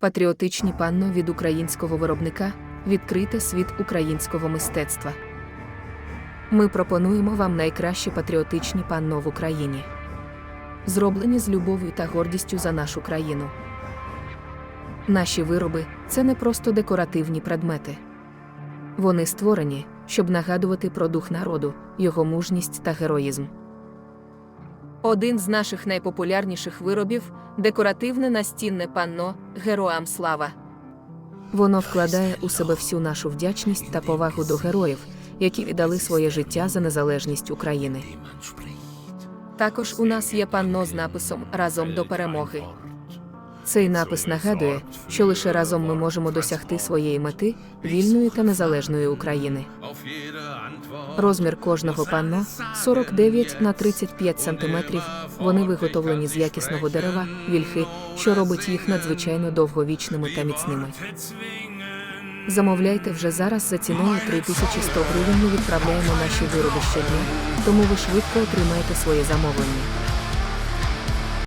Патріотичні панно від українського виробника відкрите світ українського мистецтва. Ми пропонуємо вам найкращі патріотичні панно в Україні. Зроблені з любов'ю та гордістю за нашу країну. Наші вироби це не просто декоративні предмети. Вони створені, щоб нагадувати про дух народу, його мужність та героїзм. Один з наших найпопулярніших виробів декоративне настінне панно Героям слава. Воно вкладає у себе всю нашу вдячність та повагу до героїв, які віддали своє життя за незалежність України. Також у нас є панно з написом Разом до перемоги. Цей напис нагадує, що лише разом ми можемо досягти своєї мети вільної та незалежної України. Розмір кожного панно 49 на 35 см. Вони виготовлені з якісного дерева, вільхи, що робить їх надзвичайно довговічними та міцними. Замовляйте вже зараз за ціною 3100 гривень. Ми відправляємо наші вироби щодня, тому ви швидко отримаєте своє замовлення.